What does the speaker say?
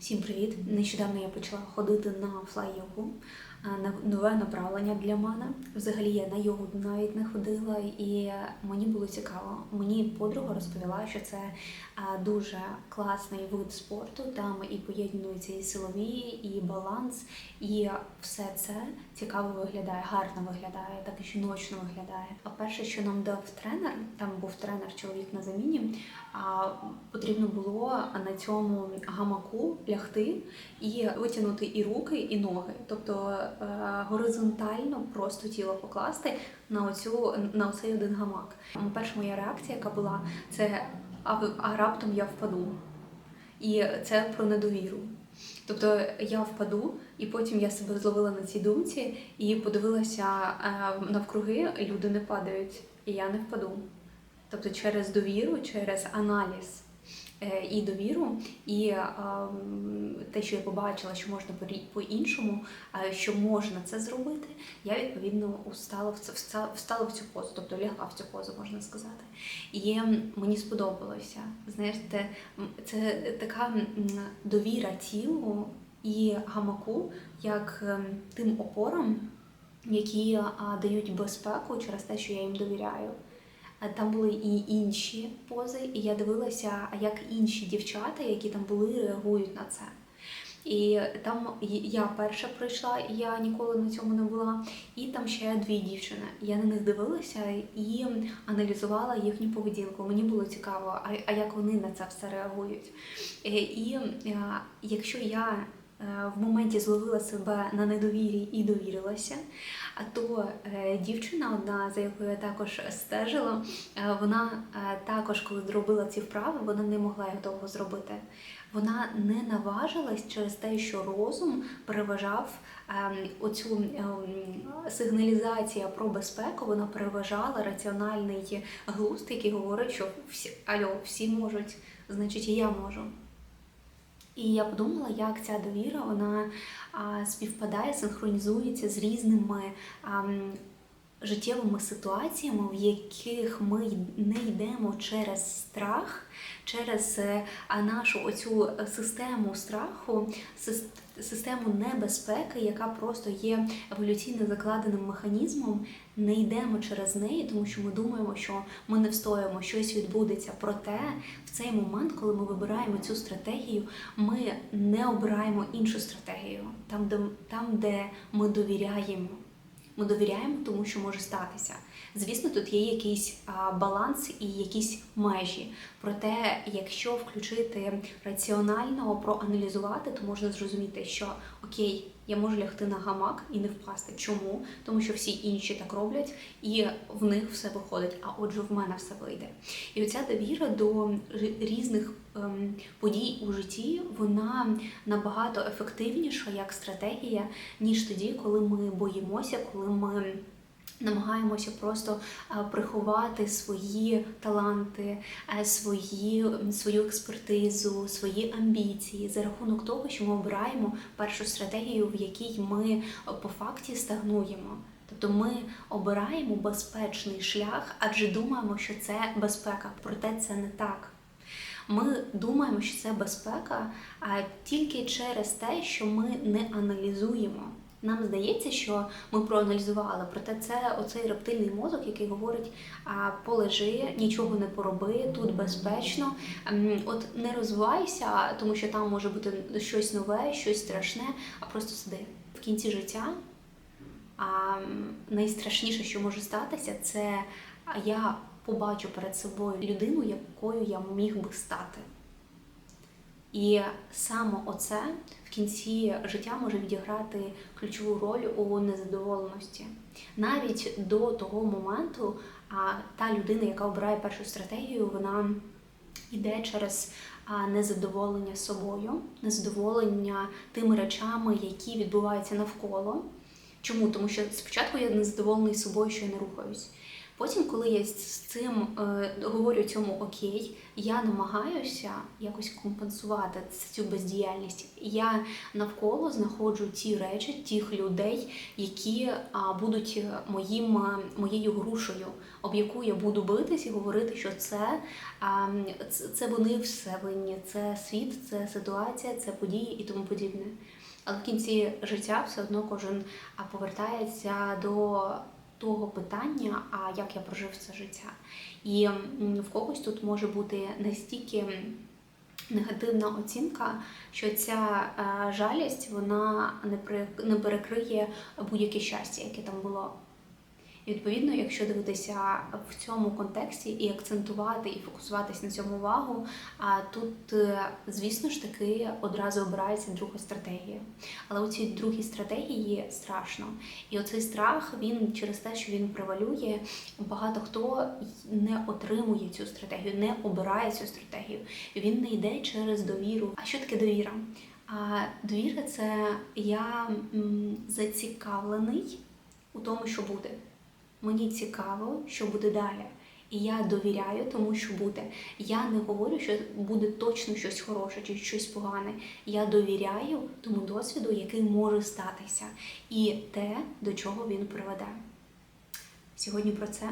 Всім привіт! Нещодавно я почала ходити на флай-йогу, нове направлення для мене. Взагалі я на йогу навіть не ходила, і мені було цікаво. Мені подруга розповіла, що це дуже класний вид спорту. Там і поєднуються і силові, і баланс, і все це цікаво виглядає, гарно виглядає, так і жіночно виглядає. А перше, що нам дав тренер, там був тренер чоловік на заміні. А потрібно було на цьому гамаку лягти і витягнути і руки, і ноги, тобто горизонтально просто тіло покласти на оцю на оцей один гамак. Перша моя реакція, яка була, це а, а раптом я впаду. І це про недовіру. Тобто я впаду, і потім я себе зловила на цій думці і подивилася е, навкруги, люди не падають, і я не впаду. Тобто через довіру, через аналіз е, і довіру, і те, що я побачила, що можна по-іншому, е, що можна це зробити, я відповідно устала в це встала в цю позу, тобто лягла в цю позу, можна сказати. І мені сподобалося. Знаєте, це така довіра тілу і гамаку, як ем, тим опорам, які дають безпеку через те, що я їм довіряю. Там були і інші пози, і я дивилася, як інші дівчата, які там були, реагують на це. І там я перша прийшла, я ніколи на цьому не була. І там ще дві дівчини. Я на них дивилася і аналізувала їхню поведінку. Мені було цікаво, а, як вони на це все реагують. Е, І е, якщо я в моменті зловила себе на недовірі і довірилася, а то е, дівчина одна, за якою я також стежила, е, вона е, також, коли зробила ці вправи, вона не могла їх довго зробити. Вона не наважилась через те, що розум переважав ем, оцю ем, сигналізація про безпеку, вона переважала раціональний глузд, який говорить, що всі альо, всі можуть, значить і я можу. І я подумала, як ця довіра вона співпадає, синхронізується з різними життєвими ситуаціями, в яких ми не йдемо через страх, через е, нашу оцю е, систему страху, систему небезпеки, яка просто є еволюційно закладеним механізмом. Не йдемо через неї, тому що ми думаємо, що ми не встоїмо, щось відбудеться. Проте в цей момент, коли ми вибираємо цю стратегію, ми не обираємо іншу стратегію, там, де, там, де ми довіряємо. Ми довіряємо тому, що може статися. Звісно, тут є якийсь баланс і якісь межі. Проте, якщо включити раціонально, проаналізувати, то можна зрозуміти, що окей, я можу лягти на гамак і не впасти. Чому? Тому що всі інші так роблять, і в них все виходить. А отже, в мене все вийде. І оця довіра до різних ем, подій у житті, вона набагато ефективніша як стратегія, ніж тоді, коли ми боїмося, коли ми. Намагаємося просто приховати свої таланти, е, свої, свою експертизу, свої амбіції за рахунок того, що ми обираємо першу стратегію, в якій ми е, по факті стагнуємо. Тобто ми обираємо безпечний шлях, адже думаємо, що це безпека, проте це не так. Ми думаємо, що це безпека тільки через те, що ми не аналізуємо. Нам здається, що ми проаналізували, проте це оцей рептильний мозок, який говорить: а, полежи, нічого не пороби, тут безпечно. Ем, От не розвивайся, тому що там може бути щось нове, щось страшне, а просто сиди. В кінці життя а найстрашніше, що може статися, це я побачу перед собою людину, якою я міг би стати. І саме оце кінці життя може відіграти ключову роль у незадоволеності. Навіть до того моменту, а та людина, яка обирає першу стратегію, вона йде через незадоволення собою, незадоволення тими речами, які відбуваються навколо. Чому? Тому що спочатку я незадоволений собою, що я не рухаюсь. Потім, коли я з цим е, говорю цьому окей, я намагаюся якось компенсувати цю бездіяльність. Я навколо знаходжу ті речі, тих людей, які а, будуть моїм, е, моєю грушею, об яку я буду битись і говорити, що це, а, це вони все винні, це світ, це ситуація, це події і тому подібне. Але в кінці життя все одно кожен повертається до того питання, а як я прожив це життя. І в когось тут може бути настільки негативна оцінка, що ця е, жалість вона не перекриє будь-яке щастя, яке там було. І відповідно, якщо дивитися в цьому контексті і акцентувати і фокусуватись на цьому увагу, тут, е, звісно ж таки, одразу обирається друга стратегія. Але у цій другій стратегії страшно. І оцей страх він через те, що він превалює, багато хто не отримує цю стратегію, не обирає цю стратегію. Він не йде через довіру. А що таке довіра? А довіра це я зацікавлений у тому, що буде. Мені цікаво, що буде далі. І я довіряю тому, що буде. Я не говорю, що буде точно щось хороше чи щось погане. Я довіряю тому досвіду, який може статися, і те, до чого він приведе. Сьогодні про це.